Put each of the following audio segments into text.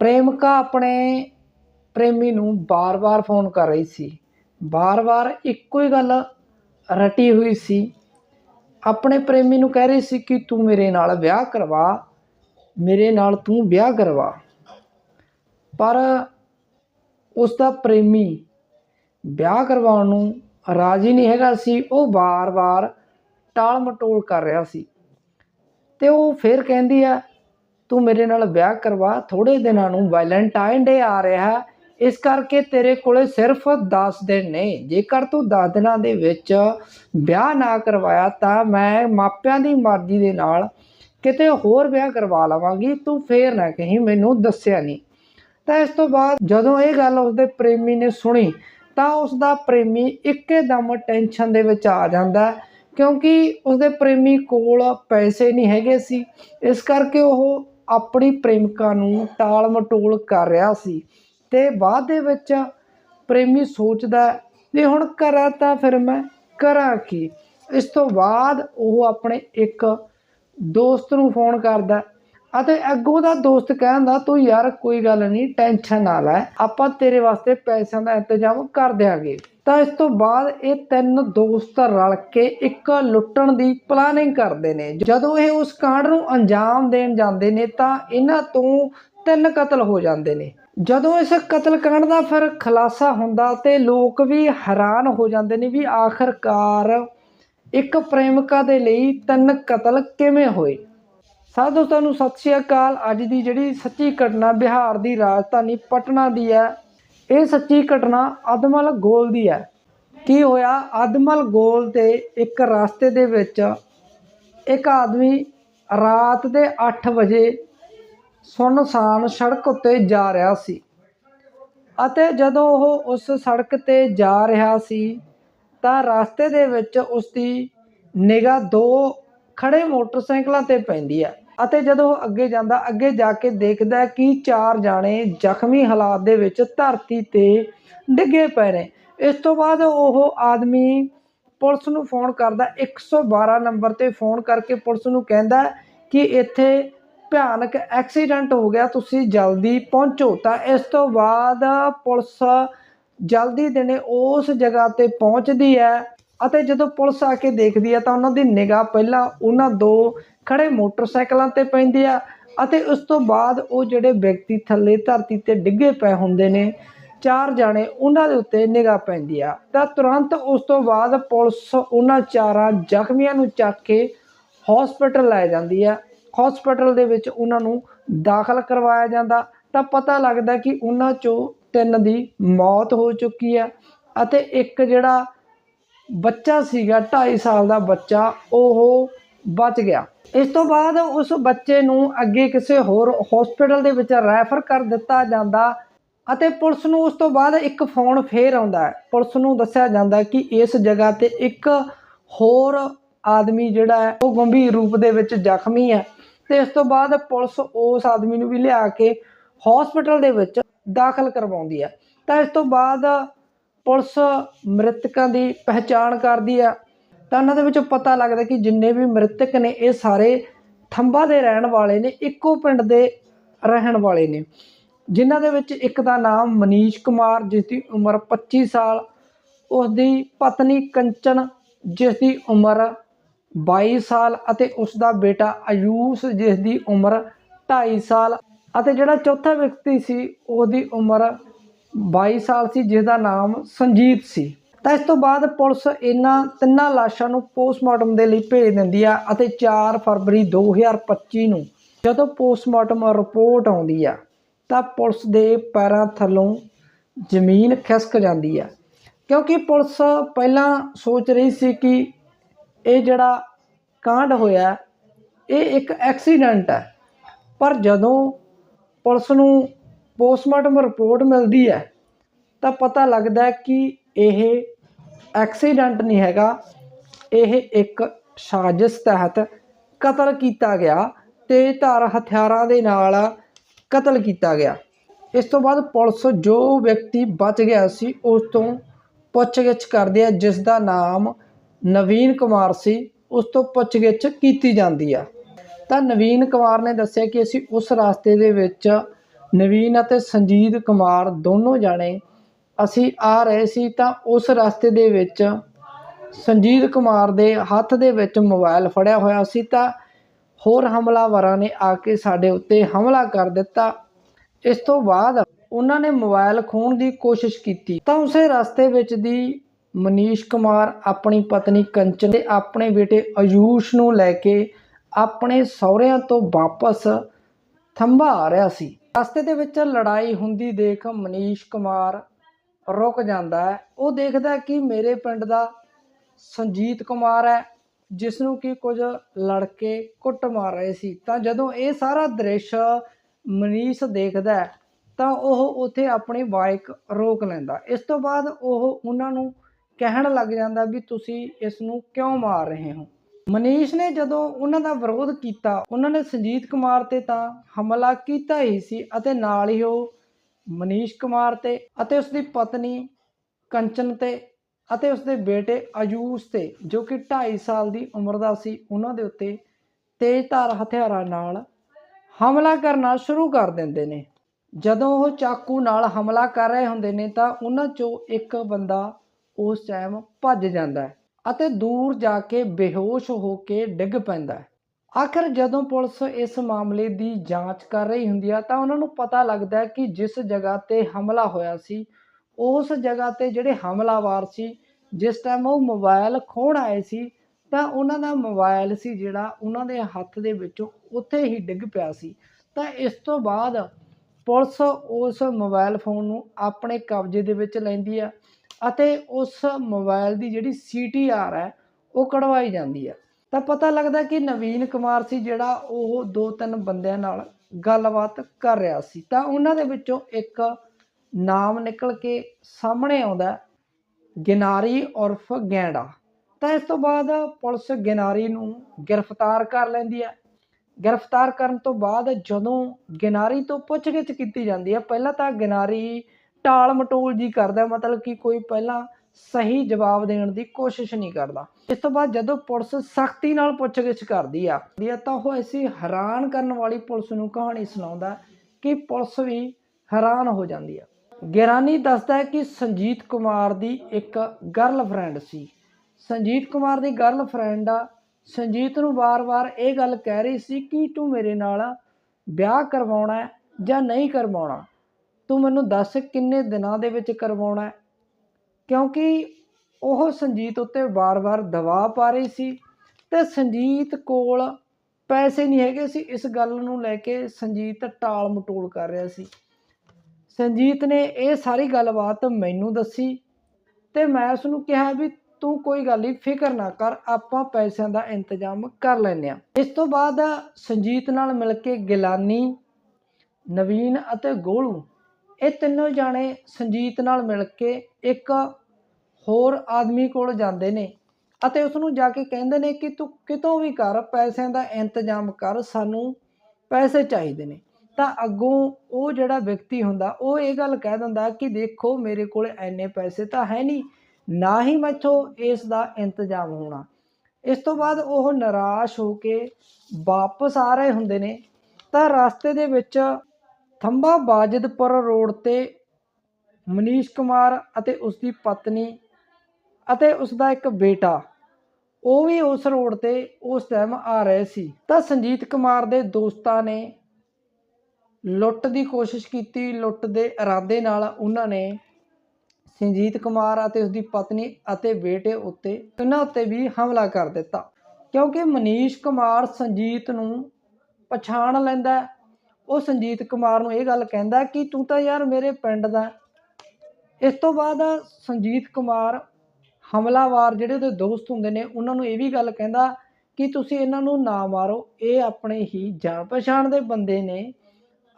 ਪ੍ਰੇਮਿਕਾ ਆਪਣੇ ਪ੍ਰੇਮੀ ਨੂੰ ਬਾਰ-ਬਾਰ ਫੋਨ ਕਰ ਰਹੀ ਸੀ। ਬਾਰ-ਬਾਰ ਇੱਕੋ ਹੀ ਗੱਲ ਰਟੀ ਹੋਈ ਸੀ। ਆਪਣੇ ਪ੍ਰੇਮੀ ਨੂੰ ਕਹਿ ਰਹੀ ਸੀ ਕਿ ਤੂੰ ਮੇਰੇ ਨਾਲ ਵਿਆਹ ਕਰਵਾ, ਮੇਰੇ ਨਾਲ ਤੂੰ ਵਿਆਹ ਕਰਵਾ। ਪਰ ਉਸ ਦਾ ਪ੍ਰੇਮੀ ਵਿਆਹ ਕਰਵਾਉਣ ਨੂੰ ਰਾਜ਼ੀ ਨਹੀਂ ਹੈਗਾ ਸੀ। ਉਹ ਵਾਰ ਵਾਰ ਟਾਲ ਮਟੋਲ ਕਰ ਰਿਹਾ ਸੀ। ਤੇ ਉਹ ਫਿਰ ਕਹਿੰਦੀ ਆ ਤੂੰ ਮੇਰੇ ਨਾਲ ਵਿਆਹ ਕਰਵਾ ਥੋੜੇ ਦਿਨਾਂ ਨੂੰ ਵੈਲੈਂਟਾਈਨ ਡੇ ਆ ਰਿਹਾ ਹੈ, ਇਸ ਕਰਕੇ ਤੇਰੇ ਕੋਲੇ ਸਿਰਫ 10 ਦਿਨ ਨੇ। ਜੇਕਰ ਤੂੰ 10 ਦਿਨਾਂ ਦੇ ਵਿੱਚ ਵਿਆਹ ਨਾ ਕਰਵਾਇਆ ਤਾਂ ਮੈਂ ਮਾਪਿਆਂ ਦੀ ਮਰਜ਼ੀ ਦੇ ਨਾਲ ਕਿਤੇ ਹੋਰ ਵਿਆਹ ਕਰਵਾ ਲਵਾਂਗੀ। ਤੂੰ ਫੇਰ ਨਾ ਕਹੀਂ ਮੈਨੂੰ ਦੱਸਿਆ ਨਹੀਂ। ਤਾਂ ਇਸ ਤੋਂ ਬਾਅਦ ਜਦੋਂ ਇਹ ਗੱਲ ਉਸਦੇ ਪ੍ਰੇਮੀ ਨੇ ਸੁਣੀ ਤਾਂ ਉਸਦਾ ਪ੍ਰੇਮੀ ਇੱਕਦਮ ਟੈਨਸ਼ਨ ਦੇ ਵਿੱਚ ਆ ਜਾਂਦਾ ਕਿਉਂਕਿ ਉਸਦੇ ਪ੍ਰੇਮੀ ਕੋਲ ਪੈਸੇ ਨਹੀਂ ਹੈਗੇ ਸੀ। ਇਸ ਕਰਕੇ ਉਹ ਆਪਣੀ ਪ੍ਰੇਮਿਕਾ ਨੂੰ ਟਾਲ ਮਟੋਲ ਕਰ ਰਿਹਾ ਸੀ ਤੇ ਬਾਅਦ ਦੇ ਵਿੱਚ ਪ੍ਰੇਮੀ ਸੋਚਦਾ ਵੀ ਹੁਣ ਕਰਾਂ ਤਾਂ ਫਿਰ ਮੈਂ ਕਰਾਂ ਕੀ? ਇਸ ਤੋਂ ਬਾਅਦ ਉਹ ਆਪਣੇ ਇੱਕ ਦੋਸਤ ਨੂੰ ਫੋਨ ਕਰਦਾ ਅਤੇ ਅੱਗੋਂ ਦਾ ਦੋਸਤ ਕਹਿੰਦਾ, ਤੂੰ ਯਾਰ, ਕੋਈ ਗੱਲ ਨਹੀਂ, ਟੈਨਸ਼ਨ ਨਾ ਲੈ, ਆਪਾਂ ਤੇਰੇ ਵਾਸਤੇ ਪੈਸਿਆਂ ਦਾ ਇੰਤਜ਼ਾਮ ਕਰ ਦਿਆਂਗੇ। ਤਾਂ ਇਸ ਤੋਂ ਬਾਅਦ ਇਹ ਤਿੰਨ ਦੋਸਤ ਰਲ ਕੇ ਇੱਕ ਲੁੱਟਣ ਦੀ ਪਲਾਨਿੰਗ ਕਰਦੇ ਨੇ। ਜਦੋਂ ਇਹ ਉਸ ਕਾਂਡ ਨੂੰ ਅੰਜਾਮ ਦੇਣ ਜਾਂਦੇ ਨੇ ਤਾਂ ਇਹਨਾਂ ਤੋਂ ਤਿੰਨ ਕਤਲ ਹੋ ਜਾਂਦੇ ਨੇ। ਜਦੋਂ ਇਸ ਕਤਲकांड ਦਾ ਫਿਰ ਖੁਲਾਸਾ ਹੁੰਦਾ ਤੇ ਲੋਕ ਵੀ ਹੈਰਾਨ ਹੋ ਜਾਂਦੇ ਨੇ ਵੀ ਆਖਰਕਾਰ ਇੱਕ ਪ੍ਰੇਮਿਕਾ ਦੇ ਲਈ ਤਿੰਨ ਕਤਲ ਕਿਵੇਂ ਹੋਏ। ਸਾਧ ਦੋਸਤਾਂ ਨੂੰ ਸਤਿ ਸ਼੍ਰੀ ਅਕਾਲ। ਅੱਜ ਦੀ ਜਿਹੜੀ ਸੱਚੀ ਘਟਨਾ ਬਿਹਾਰ ਦੀ ਰਾਜਧਾਨੀ ਪਟਨਾ ਦੀ ਹੈ। ਇਹ ਸੱਚੀ ਘਟਨਾ ਅਦਮਲ ਗੋਲ ਦੀ ਹੈ। ਕੀ ਹੋਇਆ? ਅਦਮਲ ਗੋਲ ਤੇ ਇੱਕ ਰਸਤੇ ਦੇ ਵਿੱਚ ਇੱਕ ਆਦਮੀ ਰਾਤ ਦੇ 8 ਵਜੇ ਸੁੰਨਸਾਨ ਸੜਕ ਉੱਤੇ ਜਾ ਰਿਹਾ ਸੀ ਅਤੇ ਜਦੋਂ ਉਹ ਉਸ ਸੜਕ ਤੇ ਜਾ ਰਿਹਾ ਸੀ ਤਾਂ ਰਸਤੇ ਦੇ ਵਿੱਚ ਉਸ ਦੀ ਨਿਗਾਹ ਦੋ ਖੜੇ ਮੋਟਰਸਾਈਕਲਾਂ ਤੇ ਪੈਂਦੀ ਹੈ। ਅਤੇ ਜਦੋਂ ਉਹ ਅੱਗੇ ਜਾਂਦਾ, ਅੱਗੇ ਜਾ ਕੇ ਦੇਖਦਾ ਕਿ ਚਾਰ ਜਾਣੇ ਜ਼ਖਮੀ ਹਾਲਾਤ ਦੇ ਵਿੱਚ ਧਰਤੀ ਤੇ ਡਿੱਗੇ ਪਏ ਨੇ। ਇਸ ਤੋਂ ਬਾਅਦ ਉਹ ਆਦਮੀ ਪੁਲਿਸ ਨੂੰ ਫੋਨ ਕਰਦਾ 112 ਨੰਬਰ ਤੇ ਫੋਨ ਕਰਕੇ ਪੁਲਿਸ ਨੂੰ ਕਹਿੰਦਾ ਕਿ ਇੱਥੇ ਭਿਆਨਕ ਐਕਸੀਡੈਂਟ ਹੋ ਗਿਆ, ਤੁਸੀਂ ਜਲਦੀ ਪਹੁੰਚੋ। ਤਾਂ ਇਸ ਤੋਂ ਬਾਅਦ ਪੁਲਿਸ ਜਲਦੀ ਦਿਨੇ ਉਸ ਜਗ੍ਹਾ ਤੇ ਪਹੁੰਚਦੀ ਹੈ। ਅਤੇ ਜਦੋਂ ਪੁਲਿਸ ਆ ਕੇ ਦੇਖਦੀ ਹੈ ਤਾਂ ਉਹਨਾਂ ਦੀ ਨਿਗਾਹ ਪਹਿਲਾਂ ਉਹਨਾਂ ਦੋ ਖੜ੍ਹੇ ਮੋਟਰਸਾਈਕਲਾਂ ਤੇ ਪੈਂਦੀ ਆ ਅਤੇ ਉਸ ਤੋਂ ਬਾਅਦ ਉਹ ਜਿਹੜੇ ਵਿਅਕਤੀ ਥੱਲੇ ਧਰਤੀ ਤੇ ਡਿੱਗੇ ਪਏ ਹੁੰਦੇ ਨੇ, ਚਾਰ ਜਾਣੇ ਉਹਨਾਂ ਦੇ ਉੱਤੇ ਨਿਗਾਹ ਪੈਂਦੀ ਆ। ਤਾਂ ਤੁਰੰਤ ਉਸ ਤੋਂ ਬਾਅਦ ਪੁਲਿਸ ਉਹਨਾਂ ਚਾਰਾਂ ਜ਼ਖਮੀਆਂ ਨੂੰ ਚੱਕ ਕੇ ਹਸਪੀਟਲ ਲੈ ਜਾਂਦੀ ਆ। ਹਸਪੀਟਲ ਦੇ ਵਿੱਚ ਉਹਨਾਂ ਨੂੰ ਦਾਖਲ ਕਰਵਾਇਆ ਜਾਂਦਾ। ਤਾਂ ਪਤਾ ਲੱਗਦਾ ਕਿ ਉਹਨਾਂ ਚੋਂ ਤਿੰਨ ਦੀ ਮੌਤ ਹੋ ਚੁੱਕੀ ਆ ਅਤੇ ਇੱਕ ਜਿਹੜਾ ਬੱਚਾ ਸੀਗਾ 2.5 ਸਾਲ ਦਾ ਬੱਚਾ, ਉਹ ਬਚ ਗਿਆ। ਇਸ ਤੋਂ ਬਾਅਦ ਉਸ ਬੱਚੇ ਨੂੰ ਅੱਗੇ ਕਿਸੇ ਹੋਰ ਹਸਪੀਟਲ ਦੇ ਵਿੱਚ ਰੈਫਰ ਕਰ ਦਿੱਤਾ ਜਾਂਦਾ ਅਤੇ ਪੁਲਿਸ ਨੂੰ ਉਸ ਤੋਂ ਬਾਅਦ ਇੱਕ ਫੋਨ ਫੇਰ ਆਉਂਦਾ ਹੈ। ਪੁਲਿਸ ਨੂੰ ਦੱਸਿਆ ਜਾਂਦਾ ਕਿ ਇਸ ਜਗ੍ਹਾ ਤੇ ਇੱਕ ਹੋਰ ਆਦਮੀ ਜਿਹੜਾ ਹੈ, ਉਹ ਗੰਭੀਰ ਰੂਪ ਦੇ ਵਿੱਚ ਜ਼ਖਮੀ ਹੈ ਤੇ ਇਸ ਤੋਂ ਬਾਅਦ ਪੁਲਿਸ ਉਸ ਆਦਮੀ ਨੂੰ ਵੀ ਲਿਆ ਕੇ ਹਸਪੀਟਲ ਦੇ ਵਿੱਚ ਦਾਖਲ ਕਰਵਾਉਂਦੀ ਹੈ। ਤਾਂ ਇਸ ਤੋਂ ਬਾਅਦ ਪੁਲਿਸ ਮ੍ਰਿਤਕਾਂ ਦੀ ਪਹਿਚਾਣ ਕਰਦੀ ਆ, ਤਾਂ ਉਹਨਾਂ ਦੇ ਵਿੱਚੋਂ ਪਤਾ ਲੱਗਦਾ ਕਿ ਜਿੰਨੇ ਵੀ ਮ੍ਰਿਤਕ ਨੇ, ਇਹ ਸਾਰੇ ਥੰਬਾ ਦੇ ਰਹਿਣ ਵਾਲੇ ਨੇ, ਇੱਕੋ ਪਿੰਡ ਦੇ ਰਹਿਣ ਵਾਲੇ ਨੇ। ਜਿਨ੍ਹਾਂ ਦੇ ਵਿੱਚ ਇੱਕ ਦਾ ਨਾਮ ਮਨੀਸ਼ ਕੁਮਾਰ, ਜਿਸ ਦੀ ਉਮਰ 25 ਸਾਲ, ਉਸ ਦੀ ਪਤਨੀ ਕੰਚਨ, ਜਿਸ ਦੀ ਉਮਰ 22 ਸਾਲ ਅਤੇ ਉਸ ਦਾ ਬੇਟਾ ਆਯੂਸ਼, ਜਿਸ ਦੀ ਉਮਰ 2.5 ਸਾਲ ਅਤੇ ਜਿਹੜਾ ਚੌਥਾ ਵਿਅਕਤੀ ਸੀ, ਉਹਦੀ ਉਮਰ 22 ਸਾਲ ਸੀ ਜਿਸ ਦਾ ਨਾਮ ਸੰਜੀਤ ਸੀ। ਤਾਂ ਇਸ ਤੋਂ ਬਾਅਦ ਪੁਲਿਸ ਇਹਨਾਂ ਤਿੰਨਾਂ ਲਾਸ਼ਾਂ ਨੂੰ ਪੋਸਟਮਾਰਟਮ ਦੇ ਲਈ ਭੇਜ ਦਿੰਦੀ ਆ ਅਤੇ 4 ਫਰਵਰੀ 2025 ਨੂੰ ਜਦੋਂ ਪੋਸਟਮਾਰਟਮ ਰਿਪੋਰਟ ਆਉਂਦੀ ਆ, ਤਾਂ ਪੁਲਿਸ ਦੇ ਪੈਰਾਂ ਥੱਲੋਂ ਜ਼ਮੀਨ ਖਿਸਕ ਜਾਂਦੀ ਆ। ਕਿਉਂਕਿ ਪੁਲਿਸ ਪਹਿਲਾਂ ਸੋਚ ਰਹੀ ਸੀ ਕਿ ਇਹ ਜਿਹੜਾ ਕਾਂਡ ਹੋਇਆ, ਇਹ ਇੱਕ ਐਕਸੀਡੈਂਟ ਹੈ ਪਰ ਜਦੋਂ ਪੁਲਿਸ ਨੂੰ ਪੋਸਟਮਾਰਟਮ ਰਿਪੋਰਟ ਮਿਲਦੀ ਹੈ, ਤਾਂ ਪਤਾ ਲੱਗਦਾ ਕਿ ਇਹ ਐਕਸੀਡੈਂਟ ਨਹੀਂ ਹੈਗਾ। ਇਹ ਇੱਕ ਸਾਜ਼ਿਸ਼ ਤਹਿਤ ਕਤਲ ਕੀਤਾ ਗਿਆ ਤੇ ਧਾਰ ਹਥਿਆਰਾਂ ਦੇ ਨਾਲ ਕਤਲ ਕੀਤਾ ਗਿਆ। ਇਸ ਤੋਂ ਬਾਅਦ ਪੁਲਿਸ ਜੋ ਵਿਅਕਤੀ ਬਚ ਗਿਆ ਸੀ, ਉਸ ਤੋਂ ਪੁੱਛਗਿੱਛ ਕਰਦੇ ਆ, ਜਿਸ ਦਾ ਨਾਮ ਨਵੀਨ ਕੁਮਾਰ ਸੀ, ਉਸ ਤੋਂ ਪੁੱਛਗਿੱਛ ਕੀਤੀ ਜਾਂਦੀ ਆ। ਤਾਂ ਨਵੀਨ ਕੁਮਾਰ ਨੇ ਦੱਸਿਆ ਕਿ ਅਸੀਂ ਉਸ ਰਸਤੇ ਦੇ ਵਿੱਚ ਨਵੀਨ ਅਤੇ ਸੰਜੀਤ ਕੁਮਾਰ ਦੋਨੋਂ ਜਾਣੇ ਅਸੀਂ ਆ ਰਹੇ ਸੀ ਤਾਂ ਉਸ ਰਸਤੇ ਦੇ ਵਿੱਚ ਸੰਜੀਤ ਕੁਮਾਰ ਦੇ ਹੱਥ ਦੇ ਵਿੱਚ ਮੋਬਾਈਲ ਫੜਿਆ ਹੋਇਆ ਸੀ ਤਾਂ ਹੋਰ ਹਮਲਾਵਰਾਂ ਨੇ ਆ ਕੇ ਸਾਡੇ ਉੱਤੇ ਹਮਲਾ ਕਰ ਦਿੱਤਾ। ਇਸ ਤੋਂ ਬਾਅਦ ਉਹਨਾਂ ਨੇ ਮੋਬਾਈਲ ਖੋਹਣ ਦੀ ਕੋਸ਼ਿਸ਼ ਕੀਤੀ ਤਾਂ ਉਸੇ ਰਸਤੇ ਵਿੱਚ ਦੀ ਮਨੀਸ਼ ਕੁਮਾਰ ਆਪਣੀ ਪਤਨੀ ਕੰਚਨ ਤੇ ਆਪਣੇ ਬੇਟੇ ਆਯੂਸ਼ ਨੂੰ ਲੈ ਕੇ ਆਪਣੇ ਸਹੁਰਿਆਂ ਤੋਂ ਵਾਪਸ ਥੰਬਾ ਆ ਰਿਹਾ ਸੀ। ਰਸਤੇ ਦੇ ਵਿੱਚ ਲੜਾਈ ਹੁੰਦੀ ਦੇਖ ਮਨੀਸ਼ ਕੁਮਾਰ ਰੁਕ ਜਾਂਦਾ ਹੈ। ਉਹ ਦੇਖਦਾ ਕਿ ਮੇਰੇ ਪਿੰਡ ਦਾ ਸੰਜੀਤ ਕੁਮਾਰ ਹੈ ਜਿਸ ਨੂੰ ਕਿ ਕੁਝ ਲੜਕੇ ਕੁੱਟ ਮਾਰ ਰਹੇ ਸੀ। ਤਾਂ ਜਦੋਂ ਇਹ ਸਾਰਾ ਦ੍ਰਿਸ਼ ਮਨੀਸ਼ ਦੇਖਦਾ ਤਾਂ ਉਹ ਉੱਥੇ ਆਪਣੀ ਬਾਈਕ ਰੋਕ ਲੈਂਦਾ। ਇਸ ਤੋਂ ਬਾਅਦ ਉਹ ਉਹਨਾਂ ਨੂੰ ਕਹਿਣ ਲੱਗ ਜਾਂਦਾ ਵੀ ਤੁਸੀਂ ਇਸ ਨੂੰ ਕਿਉਂ ਮਾਰ ਰਹੇ ਹੋ? ਮਨੀਸ਼ ਨੇ ਜਦੋਂ ਉਹਨਾਂ ਦਾ ਵਿਰੋਧ ਕੀਤਾ, ਉਹਨਾਂ ਨੇ ਸੰਜੀਤ ਕੁਮਾਰ ਤੇ ਤਾਂ ਹਮਲਾ ਕੀਤਾ ਹੀ ਸੀ ਅਤੇ ਨਾਲ ਹੀ ਉਹ ਮਨੀਸ਼ ਕੁਮਾਰ ਤੇ ਅਤੇ ਉਸ ਦੀ ਪਤਨੀ ਕੰਚਨ ਤੇ ਅਤੇ ਉਸ ਦੇ ਬੇਟੇ ਆਯੂਸ਼ ਤੇ, ਜੋ ਕਿ 2.5 ਸਾਲ ਦੀ ਉਮਰ ਦਾ ਸੀ, ਉਹਨਾਂ ਦੇ ਉੱਤੇ ਤੇਜ਼ਧਾਰ ਹਥਿਆਰਾਂ ਨਾਲ ਹਮਲਾ ਕਰਨਾ ਸ਼ੁਰੂ ਕਰ ਦਿੰਦੇ ਨੇ। ਜਦੋਂ ਉਹ ਚਾਕੂ ਨਾਲ ਹਮਲਾ ਕਰ ਰਹੇ ਹੁੰਦੇ ਨੇ ਤਾਂ ਉਹਨਾਂ ਚੋਂ ਇੱਕ ਬੰਦਾ ਉਸ ਟਾਈਮ ਭੱਜ ਜਾਂਦਾ ਹੈ। ਅਤੇ ਦੂਰ ਜਾ ਕੇ ਬੇਹੋਸ਼ ਹੋ ਕੇ ਡਿੱਗ ਪੈਂਦਾ ਹੈ। ਆਖਰ ਜਦੋਂ ਪੁਲਿਸ ਇਸ ਮਾਮਲੇ ਦੀ ਜਾਂਚ ਕਰ ਰਹੀ ਹੁੰਦੀ ਆ, ਤਾਂ ਉਹਨਾਂ ਨੂੰ ਪਤਾ ਲੱਗਦਾ ਹੈ ਕਿ ਜਿਸ ਜਗ੍ਹਾ ਤੇ ਹਮਲਾ ਹੋਇਆ ਸੀ, ਉਸ ਜਗ੍ਹਾ ਤੇ ਜਿਹੜੇ ਹਮਲਾਵਾਰ ਸੀ, ਜਿਸ ਟਾਈਮ ਉਹ ਮੋਬਾਈਲ ਖੋਹਣ ਆਏ ਸੀ, ਤਾਂ ਉਹਨਾਂ ਦਾ ਮੋਬਾਈਲ ਸੀ ਜਿਹੜਾ ਉਹਨਾਂ ਦੇ ਹੱਥ ਦੇ ਵਿੱਚੋਂ ਉੱਥੇ ਹੀ ਡਿੱਗ ਪਿਆ ਸੀ। ਤਾਂ ਇਸ ਤੋਂ ਬਾਅਦ ਪੁਲਿਸ ਉਸ ਮੋਬਾਈਲ ਫੋਨ ਨੂੰ ਆਪਣੇ ਕਬਜ਼ੇ ਦੇ ਵਿੱਚ ਲੈਂਦੀ ਆ ਅਤੇ ਉਸ ਮੋਬਾਈਲ ਦੀ ਜਿਹੜੀ ਸੀਟੀਆਰ ਹੈ, ਉਹ ਕਢਵਾਈ ਜਾਂਦੀ ਹੈ। ਤਾਂ ਪਤਾ ਲੱਗਦਾ ਕਿ ਨਵੀਨ ਕੁਮਾਰ ਸੀ ਜਿਹੜਾ ਉਹ ਦੋ ਤਿੰਨ ਬੰਦਿਆਂ ਨਾਲ ਗੱਲਬਾਤ ਕਰ ਰਿਹਾ ਸੀ। ਤਾਂ ਉਹਨਾਂ ਦੇ ਵਿੱਚੋਂ ਇੱਕ ਨਾਮ ਨਿਕਲ ਕੇ ਸਾਹਮਣੇ ਆਉਂਦਾ ਗਿਨਾਰੀ ਉਰਫ ਗੈਂਡਾ। ਤਾਂ ਇਸ ਤੋਂ ਬਾਅਦ ਪੁਲਿਸ ਗਿਨਾਰੀ ਨੂੰ ਗ੍ਰਿਫਤਾਰ ਕਰ ਲੈਂਦੀ ਹੈ। ਗ੍ਰਿਫਤਾਰ ਕਰਨ ਤੋਂ ਬਾਅਦ ਜਦੋਂ ਗਿਨਾਰੀ ਤੋਂ ਪੁੱਛਗਿੱਛ ਕੀਤੀ ਜਾਂਦੀ ਹੈ, ਪਹਿਲਾਂ ਤਾਂ ਗਿਨਾਰੀ ਟਾਲ ਮਟੋਲ ਜੀ ਕਰਦਾ, ਮਤਲਬ ਕਿ ਕੋਈ ਪਹਿਲਾਂ ਸਹੀ ਜਵਾਬ ਦੇਣ ਦੀ ਕੋਸ਼ਿਸ਼ ਨਹੀਂ ਕਰਦਾ। ਇਸ ਤੋਂ ਬਾਅਦ ਜਦੋਂ ਪੁਲਿਸ ਸਖਤੀ ਨਾਲ ਪੁੱਛਗਿੱਛ ਕਰਦੀ ਆ ਤਾਂ ਉਹ ਐਸੀ ਹੈਰਾਨ ਕਰਨ ਵਾਲੀ ਪੁਲਿਸ ਨੂੰ ਕਹਾਣੀ ਸੁਣਾਉਂਦਾ ਕਿ ਪੁਲਿਸ ਵੀ ਹੈਰਾਨ ਹੋ ਜਾਂਦੀ ਆ। ਗਿਰਾਨੀ ਦੱਸਦਾ ਹੈ ਕਿ ਸੰਜੀਤ ਕੁਮਾਰ ਦੀ ਇੱਕ ਗਰਲਫ੍ਰੈਂਡ ਸੀ। ਸੰਜੀਤ ਕੁਮਾਰ ਦੀ ਗਰਲਫ੍ਰੈਂਡ ਆ। ਸੰਜੀਤ ਨੂੰ ਵਾਰ-ਵਾਰ ਇਹ ਗੱਲ ਕਹਿ ਰਹੀ ਸੀ ਕਿ ਤੂੰ ਮੇਰੇ ਨਾਲ ਵਿਆਹ ਕਰਵਾਉਣਾ ਜਾਂ ਨਹੀਂ ਕਰਵਾਉਣਾ। ਤੂੰ ਮੈਨੂੰ ਦੱਸ ਕਿੰਨੇ ਦਿਨਾਂ ਦੇ ਵਿੱਚ ਕਰਵਾਉਣਾ ਹੈ? ਕਿਉਂਕਿ ਉਹ ਸੰਜੀਤ ਉੱਤੇ ਵਾਰ-ਵਾਰ ਦਬਾਅ ਪਾ ਰਹੀ ਸੀ ਤੇ ਸੰਜੀਤ ਕੋਲ ਪੈਸੇ ਨਹੀਂ ਹੈਗੇ ਸੀ। ਇਸ ਗੱਲ ਨੂੰ ਲੈ ਕੇ ਸੰਜੀਤ ਟਾਲ ਮਟੋਲ ਕਰ ਰਿਹਾ ਸੀ। ਸੰਜੀਤ ਨੇ ਇਹ ਸਾਰੀ ਗੱਲਬਾਤ ਮੈਨੂੰ ਦੱਸੀ ਤੇ ਮੈਂ ਉਸ ਨੂੰ ਕਿਹਾ ਵੀ ਤੂੰ ਕੋਈ ਗੱਲ ਨਹੀਂ, ਫਿਕਰ ਨਾ ਕਰ, ਆਪਾਂ ਪੈਸਿਆਂ ਦਾ ਇੰਤਜ਼ਾਮ ਕਰ ਲੈਨੇ ਆ ਇਸ ਤੋਂ ਬਾਅਦ ਸੰਜੀਤ ਨਾਲ ਮਿਲ ਕੇ ਗਿਲਾਨੀ, ਨਵੀਨ ਅਤੇ ਗੋਲੂ ਇਹ ਤਿੰਨੋਂ ਜਾਣੇ ਸੰਜੀਤ ਨਾਲ ਮਿਲ ਕੇ ਇੱਕ ਹੋਰ ਆਦਮੀ ਕੋਲ ਜਾਂਦੇ ਨੇ ਅਤੇ ਉਸ ਨੂੰ ਜਾ ਕੇ ਕਹਿੰਦੇ ਨੇ ਕਿ ਤੂੰ ਕਿਤੋਂ ਵੀ ਕਰ, ਪੈਸਿਆਂ ਦਾ ਇੰਤਜ਼ਾਮ ਕਰ, ਸਾਨੂੰ ਪੈਸੇ ਚਾਹੀਦੇ ਨੇ। ਤਾਂ ਅੱਗੋਂ ਉਹ ਜਿਹੜਾ ਵਿਅਕਤੀ ਹੁੰਦਾ, ਉਹ ਇਹ ਗੱਲ ਕਹਿ ਦਿੰਦਾ ਕਿ ਦੇਖੋ ਮੇਰੇ ਕੋਲ ਐਨੇ ਪੈਸੇ ਤਾਂ ਹੈ ਨਹੀਂ, ਨਾ ਹੀ ਮੈਥੋਂ ਇਸ ਦਾ ਇੰਤਜ਼ਾਮ ਹੋਣਾ। ਇਸ ਤੋਂ ਬਾਅਦ ਉਹ ਨਿਰਾਸ਼ ਹੋ ਕੇ ਵਾਪਸ ਆ ਰਹੇ ਹੁੰਦੇ ਨੇ। ਤਾਂ ਰਸਤੇ ਦੇ ਵਿੱਚ ਥੰਬਾ ਬਾਜਦਪੁਰ ਰੋਡ ਤੇ ਮਨੀਸ਼ ਕੁਮਾਰ ਅਤੇ ਉਸ ਦੀ ਪਤਨੀ ਅਤੇ ਉਸ ਦਾ ਇੱਕ ਬੇਟਾ, ਉਹ ਵੀ ਉਸ ਰੋਡ ਤੇ ਉਸ ਟਾਈਮ ਆ ਰਹੇ ਸੀ। ਤਾਂ ਸੰਜੀਤ ਕੁਮਾਰ ਦੇ ਦੋਸਤਾਂ ਨੇ ਲੁੱਟ ਦੀ ਕੋਸ਼ਿਸ਼ ਕੀਤੀ। ਲੁੱਟ ਦੇ ਇਰਾਦੇ ਨਾਲ ਉਹਨਾਂ ਨੇ ਸੰਜੀਤ ਕੁਮਾਰ ਅਤੇ ਉਸ ਦੀ ਪਤਨੀ ਅਤੇ ਬੇਟੇ ਉੱਤੇ ਉਹਨਾਂ ਉੱਤੇ ਵੀ ਹਮਲਾ ਕਰ ਦਿੱਤਾ। ਕਿਉਂਕਿ ਮਨੀਸ਼ ਕੁਮਾਰ ਸੰਜੀਤ ਨੂੰ ਪਛਾਣ ਲੈਂਦਾ ਉਹ ਸੰਜੀਤ ਕੁਮਾਰ ਨੂੰ ਇਹ ਗੱਲ ਕਹਿੰਦਾ ਕਿ ਤੂੰ ਤਾਂ ਯਾਰ ਮੇਰੇ ਪਿੰਡ ਦਾ ਇਸ ਤੋਂ ਬਾਅਦ ਸੰਜੀਤ ਕੁਮਾਰ ਹਮਲਾਵਾਰ ਜਿਹੜੇ ਉਹਦੇ ਦੋਸਤ ਹੁੰਦੇ ਨੇ, ਉਹਨਾਂ ਨੂੰ ਇਹ ਵੀ ਗੱਲ ਕਹਿੰਦਾ ਕਿ ਤੁਸੀਂ ਇਹਨਾਂ ਨੂੰ ਨਾ ਮਾਰੋ, ਇਹ ਆਪਣੇ ਹੀ ਜਾਣ ਪਛਾਣ ਦੇ ਬੰਦੇ ਨੇ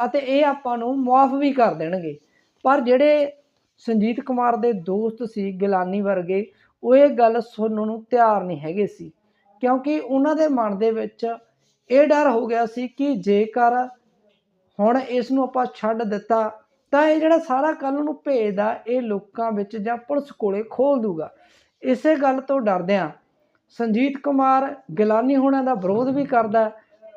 ਅਤੇ ਇਹ ਆਪਾਂ ਨੂੰ ਮੁਆਫ ਵੀ ਕਰ ਦੇਣਗੇ। ਪਰ ਜਿਹੜੇ ਸੰਜੀਤ ਕੁਮਾਰ ਦੇ ਦੋਸਤ ਸੀ ਗਿਲਾਨੀ ਵਰਗੇ, ਉਹ ਇਹ ਗੱਲ ਸੁਣਨ ਨੂੰ ਤਿਆਰ ਨਹੀਂ ਹੈਗੇ ਸੀ। ਕਿਉਂਕਿ ਉਹਨਾਂ ਦੇ ਮਨ ਦੇ ਵਿੱਚ ਇਹ ਡਰ ਹੋ ਗਿਆ ਸੀ ਕਿ ਜੇਕਰ ਹੁਣ ਇਸ ਨੂੰ ਆਪਾਂ ਛੱਡ ਦਿੱਤਾ, ਤਾਂ ਇਹ ਜਿਹੜਾ ਸਾਰਾ ਕੱਲ ਨੂੰ ਭੇਜਦਾ ਇਹ ਲੋਕਾਂ ਵਿੱਚ ਜਾਂ ਪੁਲਿਸ ਕੋਲੇ ਖੋਲ ਦੂਗਾ। ਇਸੇ ਗੱਲ ਤੋਂ ਡਰਦਿਆਂ ਸੰਜੀਤ ਕੁਮਾਰ ਗਿਲਾਨੀ ਹੋਣਾ ਦਾ ਵਿਰੋਧ ਵੀ ਕਰਦਾ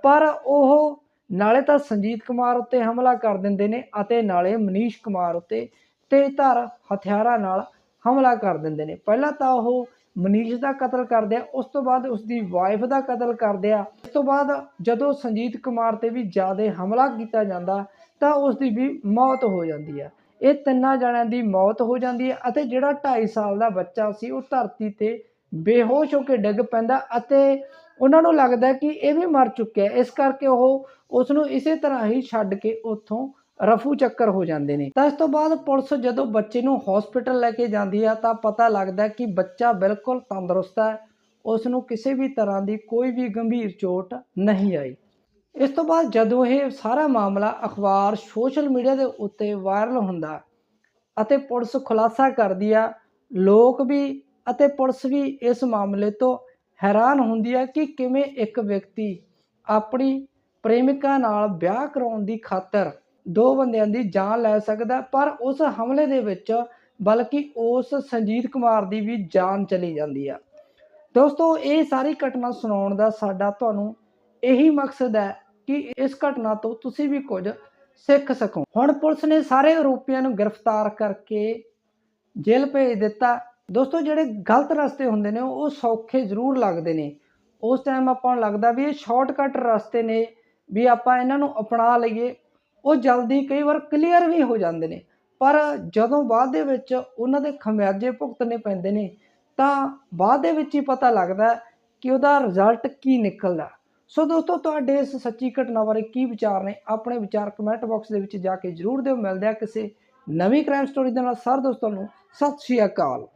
ਪਰ ਉਹ ਨਾਲੇ ਤਾਂ ਸੰਜੀਤ ਕੁਮਾਰ ਉੱਤੇ ਹਮਲਾ ਕਰ ਦਿੰਦੇ ਨੇ ਅਤੇ ਨਾਲੇ ਮਨੀਸ਼ ਕੁਮਾਰ ਉੱਤੇ ਤੇਜ਼ਧਾਰ ਹਥਿਆਰਾਂ ਨਾਲ ਹਮਲਾ ਕਰ ਦਿੰਦੇ ਨੇ। ਪਹਿਲਾਂ ਤਾਂ ਉਹ ਮਨੀਸ਼ ਦਾ ਕਤਲ ਕਰਦੇ ਆ, ਉਸ ਤੋਂ ਬਾਅਦ ਉਸ ਦੀ ਵਾਈਫ ਦਾ ਕਤਲ ਕਰਦੇ ਆ। ਉਸ ਤੋਂ ਬਾਅਦ ਜਦੋਂ ਸੰਜੀਤ ਕੁਮਾਰ ਤੇ ਵੀ ਜ਼ਿਆਦਾ ਹਮਲਾ ਕੀਤਾ ਜਾਂਦਾ, ਤਾਂ ਉਸ ਦੀ ਵੀ ਮੌਤ ਹੋ ਜਾਂਦੀ ਆ। ਇਹ ਤਿੰਨਾਂ ਜਣਿਆਂ ਦੀ ਮੌਤ ਹੋ ਜਾਂਦੀ ਹੈ ਅਤੇ ਜਿਹੜਾ 2.5 ਸਾਲ ਦਾ ਬੱਚਾ ਸੀ, ਉਹ ਧਰਤੀ ਤੇ ਬੇਹੋਸ਼ ਹੋ ਕੇ ਡਿੱਗ ਪੈਂਦਾ ਅਤੇ ਉਹਨਾਂ ਨੂੰ ਲੱਗਦਾ ਕਿ ਇਹ ਵੀ ਮਰ ਚੁੱਕਿਆ। ਇਸ ਕਰਕੇ ਉਹ ਉਸ ਨੂੰ ਇਸੇ ਤਰ੍ਹਾਂ ਹੀ ਛੱਡ ਕੇ ਉੱਥੋਂ ਰਫੂ ਚੱਕਰ ਹੋ ਜਾਂਦੇ ਨੇ। ਤਾਂ ਇਸ ਤੋਂ ਬਾਅਦ ਪੁਲਿਸ ਜਦੋਂ ਬੱਚੇ ਨੂੰ ਹਸਪੀਟਲ ਲੈ ਕੇ ਜਾਂਦੀ ਆ, ਤਾਂ ਪਤਾ ਲੱਗਦਾ ਕਿ ਬੱਚਾ ਬਿਲਕੁਲ ਤੰਦਰੁਸਤ ਹੈ। ਉਸ ਨੂੰ ਕਿਸੇ ਵੀ ਤਰ੍ਹਾਂ ਦੀ ਕੋਈ ਵੀ ਗੰਭੀਰ ਚੋਟ ਨਹੀਂ ਆਈ। ਇਸ ਤੋਂ ਬਾਅਦ ਜਦੋਂ ਇਹ ਸਾਰਾ ਮਾਮਲਾ ਅਖਬਾਰ ਸੋਸ਼ਲ ਮੀਡੀਆ ਦੇ ਉੱਤੇ ਵਾਇਰਲ ਹੁੰਦਾ ਅਤੇ ਪੁਲਿਸ ਖੁਲਾਸਾ ਕਰਦੀ ਆ, ਲੋਕ ਵੀ ਅਤੇ ਪੁਲਿਸ ਵੀ ਇਸ ਮਾਮਲੇ ਤੋਂ ਹੈਰਾਨ ਹੁੰਦੀ ਹੈ ਕਿ ਕਿਵੇਂ ਇੱਕ ਵਿਅਕਤੀ ਆਪਣੀ ਪ੍ਰੇਮਿਕਾ ਨਾਲ ਵਿਆਹ ਕਰਾਉਣ ਦੀ ਖਾਤਰ ਦੋ ਬੰਦਿਆਂ ਦੀ ਜਾਨ ਲੈ ਸਕਦਾ, ਪਰ ਉਸ ਹਮਲੇ ਦੇ ਵਿੱਚ ਬਲਕਿ ਉਸ ਸੰਜੀਤ ਕੁਮਾਰ ਦੀ ਵੀ ਜਾਨ ਚਲੀ ਜਾਂਦੀ ਆ। ਦੋਸਤੋ, ਇਹ ਸਾਰੀ ਘਟਨਾ ਸੁਣਾਉਣ ਦਾ ਸਾਡਾ ਤੁਹਾਨੂੰ ਇਹੀ ਮਕਸਦ ਹੈ ਕਿ ਇਸ ਘਟਨਾ ਤੋਂ ਤੁਸੀਂ ਵੀ ਕੁਝ ਸਿੱਖ ਸਕੋ। ਹੁਣ ਪੁਲਿਸ ਨੇ ਸਾਰੇ ਆਰੋਪੀਆਂ ਨੂੰ ਗ੍ਰਿਫਤਾਰ ਕਰਕੇ ਜੇਲ੍ਹ ਭੇਜ ਦਿੱਤਾ। ਦੋਸਤੋ, ਜਿਹੜੇ ਗਲਤ ਰਸਤੇ ਹੁੰਦੇ ਨੇ, ਉਹ ਸੌਖੇ ਜ਼ਰੂਰ ਲੱਗਦੇ ਨੇ। ਉਸ ਟਾਈਮ ਆਪਾਂ ਨੂੰ ਲੱਗਦਾ ਵੀ ਇਹ ਸ਼ਾਰਟਕਟ ਰਸਤੇ ਨੇ ਵੀ ਆਪਾਂ ਇਹਨਾਂ ਨੂੰ ਅਪਣਾ ਲਈਏ। ਉਹ ਜਲਦੀ ਕਈ ਵਾਰ ਕਲੀਅਰ ਵੀ ਹੋ ਜਾਂਦੇ ਨੇ। ਪਰ ਜਦੋਂ ਬਾਅਦ ਦੇ ਵਿੱਚ ਉਹਨਾਂ ਦੇ ਖਮਿਆਜੇ ਭੁਗਤਣੇ ਪੈਂਦੇ ਨੇ, ਤਾਂ ਬਾਅਦ ਦੇ ਵਿੱਚ ਹੀ ਪਤਾ ਲੱਗਦਾ ਕਿ ਉਹਦਾ ਰਿਜ਼ਲਟ ਕੀ ਨਿਕਲਦਾ। ਸੋ ਦੋਸਤੋ, ਤੁਹਾਡੇ ਇਸ ਸੱਚੀ ਘਟਨਾ ਬਾਰੇ ਕੀ ਵਿਚਾਰ ਨੇ, ਆਪਣੇ ਵਿਚਾਰ ਕਮੈਂਟ ਬਾਕਸ ਦੇ ਵਿੱਚ ਜਾ ਕੇ ਜਰੂਰ ਦਿਓ। ਮਿਲਦੇ ਆ ਕਿਸੇ ਨਵੀਂ ਕ੍ਰਾਈਮ ਸਟੋਰੀ ਦੇ ਨਾਲ। ਸਰ ਦੋਸਤਾਂ ਨੂੰ, ਸਤਿ ਸ਼੍ਰੀ ਅਕਾਲ।